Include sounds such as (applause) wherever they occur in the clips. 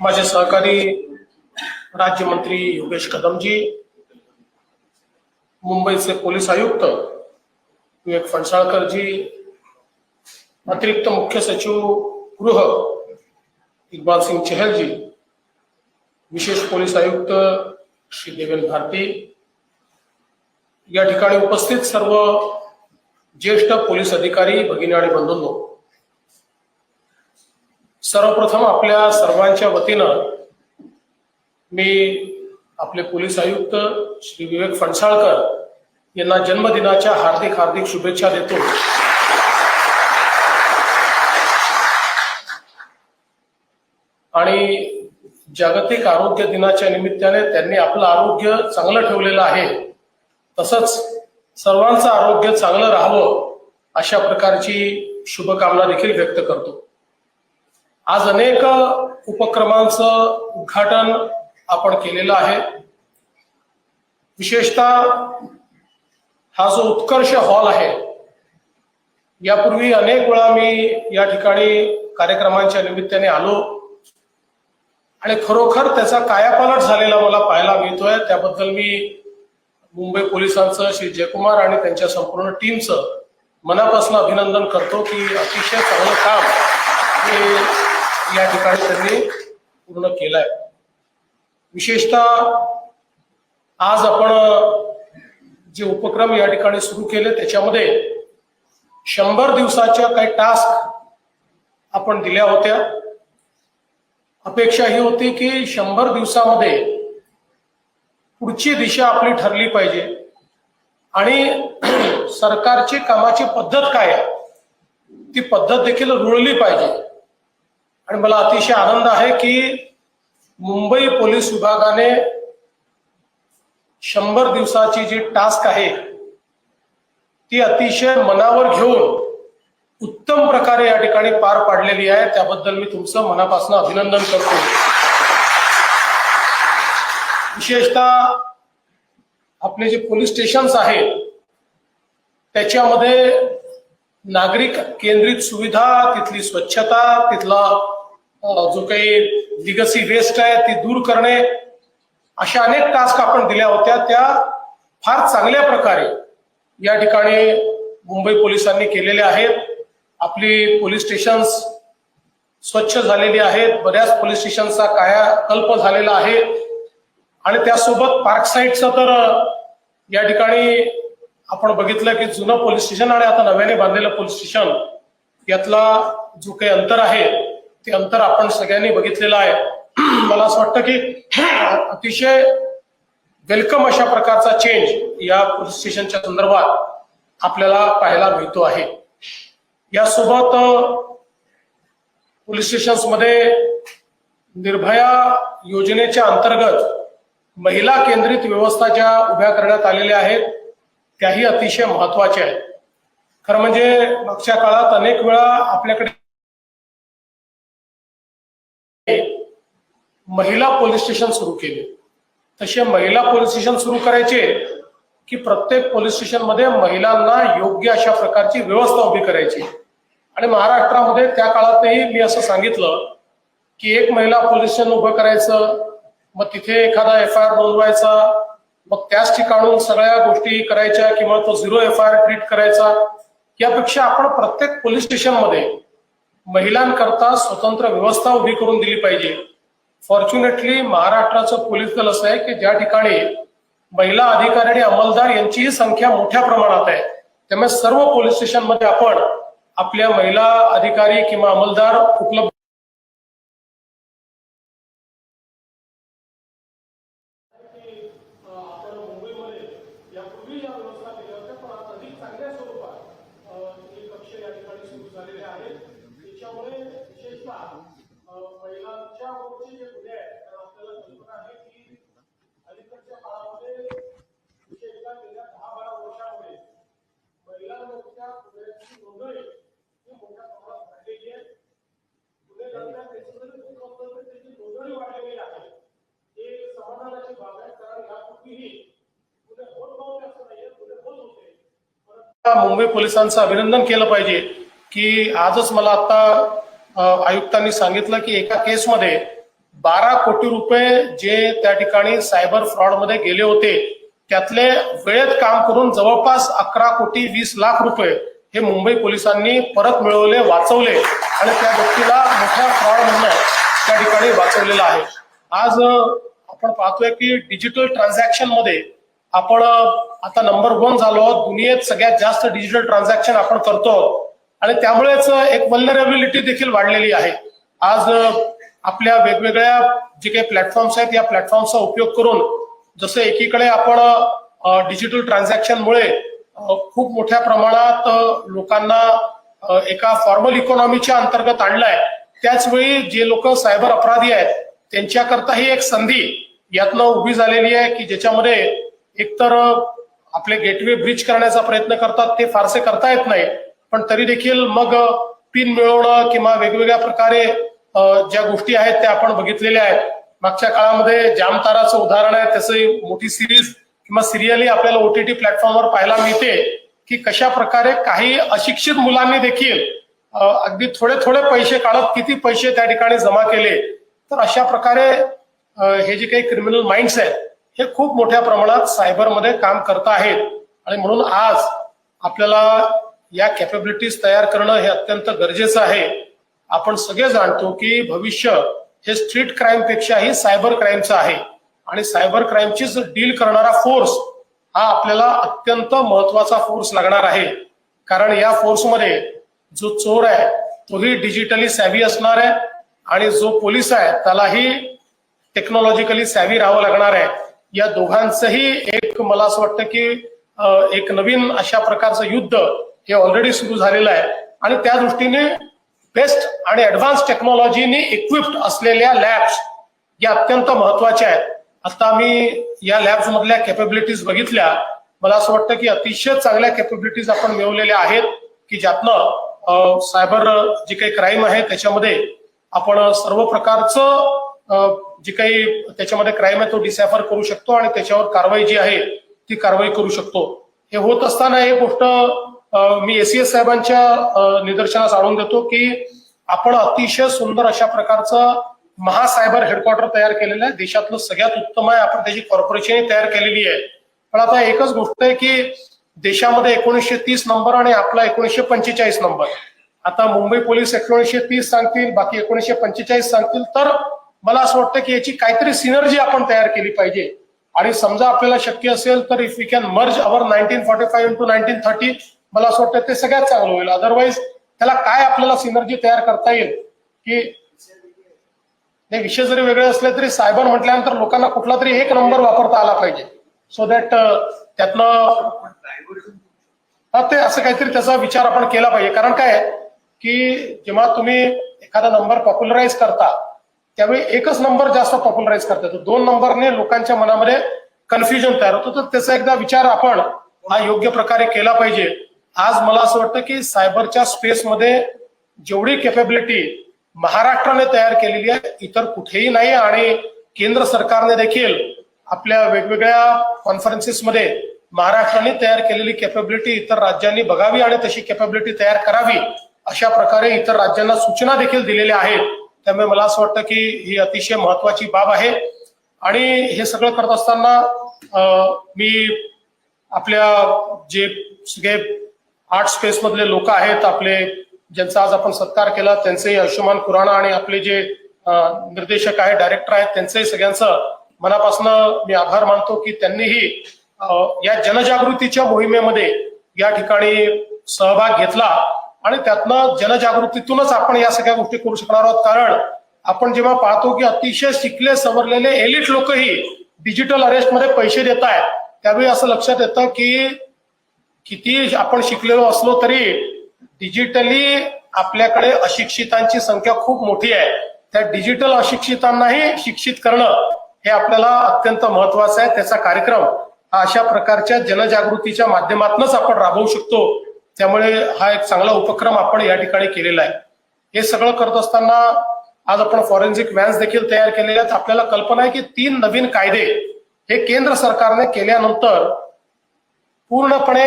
माझे सहकारी राज्यमंत्री योगेश कदमजी मुंबईचे पोलीस आयुक्त विवेक फणसाळकरजी अतिरिक्त मुख्य सचिव गृह इकबाल सिंग चहलजी विशेष पोलीस आयुक्त श्री देवेंद्र भारती. या ठिकाणी उपस्थित सर्व ज्येष्ठ पोलीस अधिकारी भगिनी आणि बंधूंनो सर्वप्रथम आपल्या सर्वांच्या वतीनं मी आपले पोलीस आयुक्त श्री विवेक फणसाळकर यांना जन्मदिनाच्या हार्दिक हार्दिक शुभेच्छा देतो. आणि जागतिक आरोग्य दिनाच्या निमित्ताने त्यांनी आपलं आरोग्य चांगलं ठेवलेलं आहे. तसंच सर्वांचं आरोग्य चांगलं राहावं अशा प्रकारची शुभकामना देखील व्यक्त करतो. आज अनेक उपक्रमांचं उद्घाटन आपण केलेलं आहे. विशेषतः हा जो उत्कर्ष हॉल आहे यापूर्वी अनेक वेळा मी या ठिकाणी कार्यक्रमांच्या निमित्ताने आलो आणि खरोखर त्याचा कायापालट झालेला मला पाहायला मिळतोय. त्याबद्दल मी मुंबई पोलिसांचं श्री जयकुमार आणि त्यांच्या संपूर्ण टीमचं मनापासून अभिनंदन करतो की अतिशय चांगलं काम हे या ठिकाणी त्यांनी पूर्ण केलाय. विशेषतः आज आपण जे उपक्रम या ठिकाणी सुरू केले त्याच्यामध्ये शंभर दिवसाच्या काही टास्क आपण दिल्या होत्या. अपेक्षा ही होती की शंभर दिवसामध्ये पुढची दिशा आपली ठरली पाहिजे. आणि (clears throat) सरकारची कामाची पद्धत काय आहे? ती पद्धत देखील रुळली पाहिजे. आणि मला अतिशय आनंद आहे की मुंबई पोलीस विभागाने शंभर दिवसाची जी टास्क आहे ती अतिशय मनावर घेऊन उत्तम प्रकारे या ठिकाणी पार पाडलेली आहे. त्याबद्दल मी तुमचं मनापासून अभिनंदन करतो. विशेषतः आपले जे पोलीस स्टेशन्स आहेत त्याच्यामध्ये नागरिक केंद्रित सुविधा तिथली स्वच्छता तिथला जो काही लिगसी वेस्ट आहे ती दूर करणे अशा अनेक टास्क आपण दिल्या होत्या. त्या फार चांगल्या प्रकारे या ठिकाणी मुंबई पोलिसांनी केलेल्या आहेत. आपली पोलीस स्टेशन्स स्वच्छ झालेली आहेत. बऱ्याच पोलीस स्टेशनचा कायाकल्प झालेला आहे. आणि त्यासोबत पार्क साईडचं तर या ठिकाणी आपण बघितलं की जुनं पोलीस स्टेशन आणि आता नव्याने बांधलेलं पोलीस स्टेशन यातला जो काही अंतर आहे ते अंतर आपण सगळ्यांनी बघितलेलं आहे. (clears throat) मला असं वाटतं की (clears throat) अतिशय वेलकम अशा प्रकारचा चेंज या पोलीस स्टेशनच्या संदर्भात आपल्याला पाहायला मिळतो आहे. यासोबत पोलीस स्टेशन्समध्ये निर्भया योजनेच्या अंतर्गत महिला केंद्रित व्यवस्था ज्या उभ्या करण्यात आलेल्या आहेत त्याही अतिशय महत्त्वाच्या आहेत. खरं म्हणजे मागच्या काळात अनेक वेळा आपल्याकडे महिला पोलीस स्टेशन सुरू केले. तसे महिला पोलीस स्टेशन सुरू करायचे की प्रत्येक पोलीस स्टेशनमध्ये महिलांना योग्य अशा प्रकारची व्यवस्था उभी करायची. आणि महाराष्ट्रामध्ये त्या काळातही मी असं सांगितलं की एक महिला पोलीस स्टेशन उभं करायचं मग तिथे एखादा एफ आय आर नोंदवायचा मग त्याच ठिकाणून सगळ्या गोष्टी करायच्या किंवा तो zero F I R treat करायचा. यापेक्षा आपण प्रत्येक पोलीस स्टेशनमध्ये महिलांकरता स्वतंत्र व्यवस्था उभी करून दिली पाहिजे. फॉर्च्युनेटली महाराष्ट्राचं पोलीस दल असं आहे की ज्या ठिकाणी महिला अधिकारी आणि अंमलदार यांचीही संख्या मोठ्या प्रमाणात आहे त्यामुळे सर्व पोलीस स्टेशनमध्ये आपण आपल्या महिला अधिकारी किंवा अंमलदार उपलब्ध स्वरूपात हे कक्ष या ठिकाणी सुरू झालेले आहेत त्याच्यामुळे विशेषतः अ, महिलांच्या वरचे जे गुन्हे आहेत तर आपल्याला कल्पना आहे की अलीकडच्या काळामध्ये विशेषतः गेल्या दहा बारा वर्षामध्ये महिलांवरच्या गुन्ह्यांची नोंदणी ही मोठ्या प्रमाणात वाढलेली आहे गुन्हे घडल्यात त्याच्यामध्ये खूप महत्त्वाचं त्याची नोंदणी वाढलेली आहे हे समाधानाची बाब आहे कारण यापूर्वीही गुन्हे होत नव्हते असं नाहीये गुन्हे होत होते परंतु मुंबई पोलिसांचं अभिनंदन केलं पाहिजे की आजच मला आता आयुक्तांनी सांगितलं की एका केसमध्ये बारा कोटी रुपये जे त्या ठिकाणी सायबर फ्रॉडमध्ये गेले होते त्यातले वेळेत काम करून जवळपास अकरा कोटी वीस लाख रुपये हे मुंबई पोलिसांनी परत मिळवले वाचवले आणि त्या व्यक्तीला मोठ्या फ्रॉड म्हणून त्या ठिकाणी वाचवलेलं आहे. आज आपण पाहतोय की डिजिटल ट्रान्झॅक्शनमध्ये आपण आता नंबर वन झालो आहोत. दुनियेत सगळ्यात जास्त डिजिटल ट्रान्झॅक्शन आपण करतो आणि त्यामुळेच एक वल्नरेबिलिटी देखील वाढलेली आहे. आज आपल्या वेगवेगळ्या जे काही प्लॅटफॉर्म्स आहेत या प्लॅटफॉर्मचा उपयोग करून जसं एकीकडे आपण डिजिटल ट्रान्झॅक्शनमुळे खूप मोठ्या प्रमाणात लोकांना एका फॉर्मल इकॉनॉमीच्या अंतर्गत आणलाय. त्याचवेळी जे लोक सायबर अपराधी आहेत त्यांच्याकरता ही एक संधी यातनं उभी झालेली आहे की ज्याच्यामध्ये एकतर आपले गेटवे ब्रिज करण्याचा प्रयत्न करतात ते फारसे करता येत नाही. पण तरी देखील मग पिन मिळवणं किंवा वेगवेगळ्या प्रकारे ज्या गोष्टी आहेत त्या आपण बघितलेल्या आहेत. मागच्या काळामध्ये जामताराचं उदाहरण आहे त्याचं मोठी सिरीज किंवा सिरियली आपल्याला ओटीटी प्लॅटफॉर्मवर पाहायला मिळते की कशा प्रकारे काही अशिक्षित मुलांनी देखील अगदी थोडे थोडे पैसे काढत किती पैसे त्या ठिकाणी जमा केले. तर अशा प्रकारे हे जे काही क्रिमिनल माइंड्स आहेत हे खूप मोठ्या प्रमाणात सायबरमध्ये काम करत आहेत. आणि म्हणून आज आपल्याला या कॅपेबिलिटीज तयार करणं हे अत्यंत गरजेचं आहे. आपण सगळे जाणतो की भविष्य हे स्ट्रीट क्राईमपेक्षाही सायबर क्राईमचं आहे. आणि सायबर क्राईमची डील करणारा फोर्स हा आपल्याला अत्यंत महत्त्वाचा फोर्स लागणार आहे. कारण या फोर्समध्ये जो चोर आहे तोही डिजिटली सॅव्ही असणार आहे. आणि जो पोलीस आहे त्यालाही टेक्नॉलॉजिकली सॅव्ही राहावं लागणार आहे. या दोघांचंही एक मला असं वाटतं की एक नवीन अशा प्रकारचं युद्ध हे ऑलरेडी सुरू झालेलं आहे. आणि त्या दृष्टीने बेस्ट आणि ऍडव्हान्स टेक्नॉलॉजीनी इक्विप्ड असलेल्या लॅब्स या अत्यंत महत्त्वाच्या आहेत. आता मी या लॅब्स मधल्या कॅपेबिलिटीज बघितल्या. मला असं वाटतं की अतिशय चांगल्या कॅपेबिलिटीज आपण मिळवलेल्या आहेत की ज्यातनं सायबर जे काही क्राईम आहे त्याच्यामध्ये आपण सर्व प्रकारचं जी काही त्याच्यामध्ये क्राईम आहे तो डिसॅफर करू शकतो आणि त्याच्यावर कारवाई जी आहे ती कारवाई करू शकतो. हे होत असताना हे गोष्ट मी एसीएस साहेबांच्या निदर्शनास आणून देतो की आपण अतिशय सुंदर अशा प्रकारचं महासायबर हेडक्वार्टर तयार केलेलं आहे. देशातलं सगळ्यात उत्तम आहे. आपण त्याची कॉर्पोरेशन तयार केलेली आहे. पण आता एकच गोष्ट आहे की देशामध्ये एकोणीसशे तीस नंबर आणि आपला एकोणीसशे पंचेचाळीस नंबर. आता मुंबई पोलीस एकोणीसशे तीस सांगतील बाकी एकोणीसशे पंचेचाळीस सांगतील तर मला असं वाटतं की याची काहीतरी सिनर्जी आपण तयार केली पाहिजे. आणि समजा आपल्याला शक्य असेल तर if we can merge our nineteen forty five to nineteen thirty मला असं वाटतं ते सगळ्यात चांगलं होईल. अदरवाईज त्याला काय आपल्याला सिनर्जी तयार करता येईल? की नाही विषय जरी वेगळे असले तरी सायबर म्हटल्यानंतर लोकांना कुठला तरी एक नंबर वापरता आला पाहिजे. सो दॅट त्यातनं हा ते असं काहीतरी त्याचा विचार आपण केला पाहिजे. कारण काय की जेव्हा तुम्ही एखादा नंबर पॉप्युलराईज करता त्यावेळी एकच नंबर जास्त पॉप्युलराईज करता येतो दोन नंबरने लोकांच्या मनामध्ये कन्फ्युजन तयार होतं. तर त्याचा एकदा विचार आपण हा योग्य प्रकारे केला पाहिजे. आज मला असं वाटतं की सायबरच्या स्पेसमध्ये जेवढी केपेबिलिटी महाराष्ट्राने तयार केलेली आहे इतर कुठेही नाही आणि केंद्र सरकारने देखील आपल्या वेगवेगळ्या कॉन्फरन्सेसमध्ये महाराष्ट्राने तयार केलेली केपेबिलिटी इतर राज्यांनी बघावी आणि तशी केपेबिलिटी तयार करावी अशा प्रकारे इतर राज्यांना सूचना देखील दिलेल्या आहेत. त्यामुळे मला असं वाटतं की ही अतिशय महत्वाची बाब आहे. आणि हे सगळं करत असताना मी आपल्या जे सगळे आर्ट स्पेस मधले लोक आहेत आपले ज्यांचा आज आपण सत्कार केला त्यांचेही आयुष्यमान खुराणा आणि आपले जे निर्देशक आहेत डायरेक्टर आहेत त्यांचंही सगळ्यांचं मनापासून मी आभार मानतो की त्यांनीही या जनजागृतीच्या मोहिमेमध्ये या ठिकाणी सहभाग घेतला. आणि त्यातनं जनजागृतीतूनच आपण या सगळ्या गोष्टी करू शकणार आहोत. कारण आपण जेव्हा पाहतो की अतिशय शिकले सवरलेले एलिट लोकही डिजिटल अरेस्टमध्ये पैसे देत आहेत. त्यावेळी असं लक्षात येतं की किती आपण शिकलेलो असलो तरी डिजिटली आपल्याकडे अशिक्षितांची संख्या खूप मोठी आहे. त्या डिजिटल अशिक्षितांनाही शिक्षित करणं हे आपल्याला अत्यंत महत्वाचं आहे. त्याचा कार्यक्रम हा अशा प्रकारच्या जनजागृतीच्या माध्यमातूनच आपण राबवू शकतो. त्यामुळे हा एक चांगला उपक्रम आपण या ठिकाणी केलेला आहे. हे सगळं करत असताना आज आपण फॉरेन्सिक व्हॅन्स देखील तयार केलेले आहेत. आपल्याला कल्पना आहे की तीन नवीन कायदे हे केंद्र सरकारने केल्यानंतर पूर्णपणे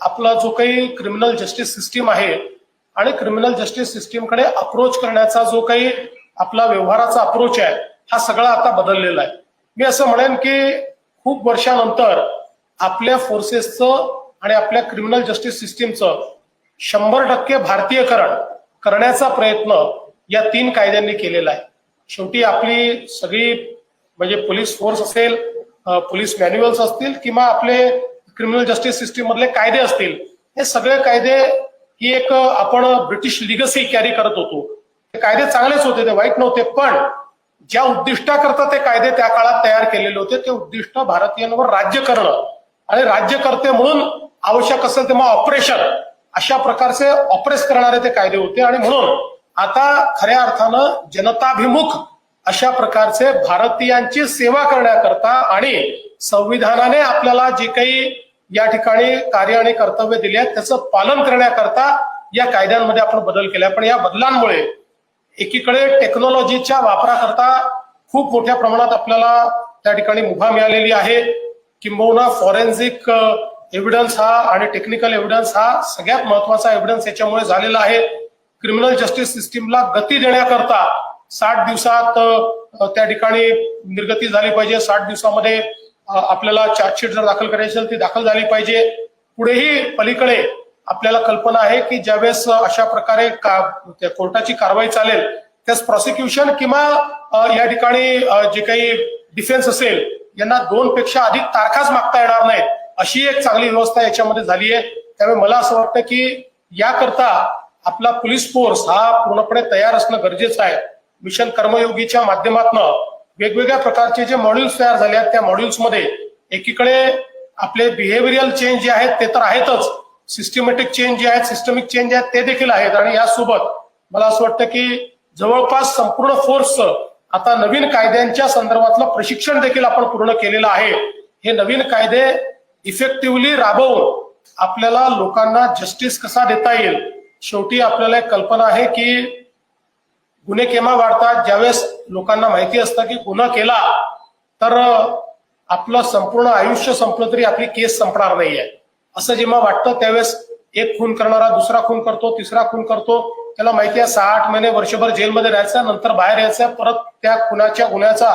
आपला जो काही क्रिमिनल जस्टिस सिस्टीम आहे आणि क्रिमिनल जस्टिस सिस्टीमकडे अप्रोच करण्याचा जो काही आपला व्यवहाराचा अप्रोच आहे हा सगळा आता बदललेला आहे. मी असं म्हणेन की खूप वर्षानंतर आपल्या फोर्सेसचं आणि आपल्या क्रिमिनल जस्टिस सिस्टीमचं शंभर टक्के भारतीयकरण करण्याचा प्रयत्न या तीन कायद्यांनी केलेला आहे. शेवटी आपली सगळी म्हणजे पोलीस फोर्स असेल पोलीस मॅन्युअल्स असतील किंवा आपले क्रिमिनल जस्टिस सिस्टीम मधले कायदे असतील हे सगळे कायदे ही एक आपण ब्रिटिश लिगसी कॅरी करत होतो. ते कायदे चांगलेच होते ते वाईट नव्हते पण ज्या उद्दिष्टाकरता ते कायदे त्या काळात तयार केलेले होते ते उद्दिष्ट भारतीयांवर राज्य करणं आणि राज्यकर्ते म्हणून आवश्यक असेल तेव्हा ऑपरेशन अशा प्रकारचे ऑपरेस करणारे ते कायदे होते. आणि म्हणून आता खऱ्या अर्थानं जनताभिमुख अशा प्रकारचे भारतीयांची सेवा करण्याकरता आणि संविधानाने आपल्याला जे काही या ठिकाणी कार्य आणि कर्तव्य दिले आहेत त्याचं पालन करण्याकरता या कायद्यांमध्ये आपण बदल केला पण या बदलांमुळे एकीकडे टेक्नॉलॉजीच्या वापराकरता खूप मोठ्या प्रमाणात आपल्याला त्या ठिकाणी मुभा मिळालेली आहे. किंबहुना फॉरेन्सिक एव्हिडन्स हा आणि टेक्निकल एव्हिडन्स हा सगळ्यात महत्त्वाचा एव्हिडन्स याच्यामुळे झालेला आहे. क्रिमिनल जस्टिस सिस्टीमला गती देण्याकरता साठ दिवसात त्या ठिकाणी निर्गती झाली पाहिजे. साठ दिवसामध्ये आपल्याला चार्जशीट जर दाखल करायची असेल ती दाखल झाली पाहिजे. पुढेही पलीकडे आपल्याला कल्पना आहे की ज्यावेळेस अशा प्रकारे का- त्या कोर्टाची कारवाई चालेल त्यास प्रॉसिक्युशन किंवा या ठिकाणी जे काही डिफेन्स असेल यांना दोन पेक्षा अधिक तारखाच मागता येणार नाहीत. अशी एक चांगली व्यवस्था याच्यामध्ये झाली आहे. त्यामुळे मला असं वाटतं की याकरता आपला पोलीस फोर्स हा पूर्णपणे तयार असणं गरजेचं आहे. मिशन कर्मयोगीच्या माध्यमातून वेगवेगळ्या प्रकारचे जे मॉड्यूल्स तयार झाले आहेत त्या मॉड्यूल्समध्ये एकीकडे आपले बिहेव्हिरियल चेंज जे आहेत ते तर आहेतच. सिस्टमॅटिक चेंज जे आहेत सिस्टमिक चेंज आहेत ते देखील आहेत. आणि यासोबत मला असं वाटतं की जवळपास संपूर्ण फोर्सचं आता नवीन कायद्यांच्या संदर्भातलं प्रशिक्षण देखील आपण पूर्ण केलेलं आहे. हे नवीन कायदे इफेक्टिव्हली राबवून आपल्याला लोकांना जस्टिस कसा देता येईल? शेवटी आपल्याला एक कल्पना आहे की गुन्हे केव्हा वाढतात? ज्यावेळेस लोकांना माहिती असतं की गुन्हा केला तर आपलं संपूर्ण आयुष्य संपलं तरी आपली केस संपणार नाहीये. असं जेव्हा वाटतं त्यावेळेस एक खून करणारा दुसरा खून करतो तिसरा खून करतो. त्याला माहिती आहे सहा आठ महिने वर्षभर जेलमध्ये राहायचं नंतर बाहेर यायचं परत त्या खुनाच्या गुन्ह्याचा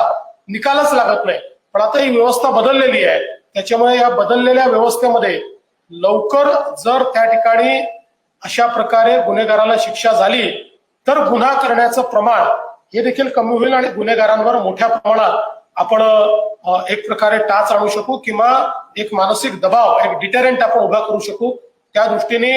निकालच लागत नाही. पण आता ही व्यवस्था बदललेली आहे. त्याच्यामुळे या बदललेल्या व्यवस्थेमध्ये लवकर जर त्या ठिकाणी अशा प्रकारे गुन्हेगाराला शिक्षा झाली तर गुन्हा करण्याचं प्रमाण हे देखील कमी होईल आणि गुन्हेगारांवर मोठ्या प्रमाणात आपण एक प्रकारे टाच आणू शकू किंवा एक मानसिक दबाव एक डिटेरंट आपण उभा करू शकू. त्या दृष्टीने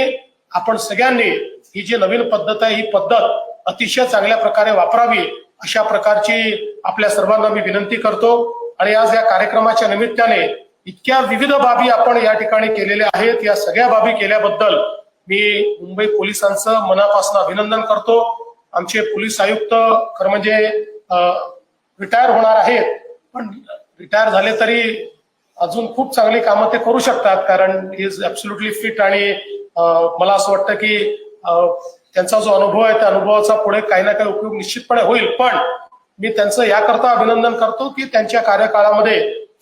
आपण सगळ्यांनी ही जी नवीन पद्धत आहे ही पद्धत अतिशय चांगल्या प्रकारे वापरावी अशा प्रकारची आपल्या सर्वांना मी विनंती करतो. आणि आज या कार्यक्रमाच्या निमित्ताने इतक्या विविध बाबी आपण या ठिकाणी केलेल्या आहेत. या सगळ्या बाबी केल्याबद्दल मी मुंबई पोलिसांचं मनापासून अभिनंदन करतो. आमचे पोलीस आयुक्त खरं म्हणजे रिटायर होणार आहेत. पण रिटायर झाले तरी अजून खूप चांगली कामं ते करू शकतात कारण इज ऍब्सोल्युटली फिट आणि मला असं वाटतं की त्यांचा जो अनुभव आहे त्या अनुभवाचा पुढे काही ना काही उपयोग निश्चितपणे होईल. पण मी त्यांचं याकरता अभिनंदन करतो की त्यांच्या कार्यकाळामध्ये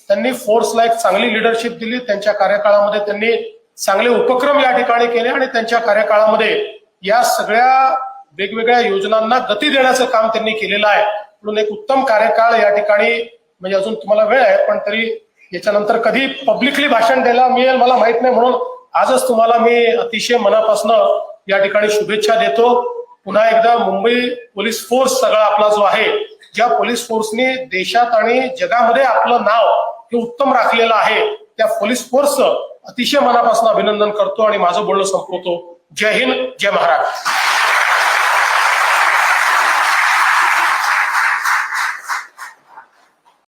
त्यांनी फोर्सला एक चांगली लिडरशिप दिली त्यांच्या कार्यकाळामध्ये त्यांनी चांगले उपक्रम या ठिकाणी केले आणि त्यांच्या कार्यकाळामध्ये या सगळ्या वेगवेगळ्या योजनांना गती देण्याचं काम त्यांनी केलेलं आहे. म्हणून एक उत्तम कार्यकाळ या ठिकाणी म्हणजे अजून तुम्हाला वेळ आहे पण तरी याच्यानंतर कधी पब्लिकली भाषण द्यायला मिळेल मला माहीत नाही. म्हणून आजच तुम्हाला मी अतिशय मनापासनं या ठिकाणी शुभेच्छा देतो. पुन्हा एकदा मुंबई पोलीस फोर्स सगळा आपला जो आहे ज्या पोलीस फोर्सने देशात आणि जगामध्ये आपलं नाव हे उत्तम राखलेलं आहे त्या पोलीस फोर्सचं अतिशय मनापासून अभिनंदन करतो आणि माझं बोलणं संपवतो. जय हिंद जय महाराष्ट्र.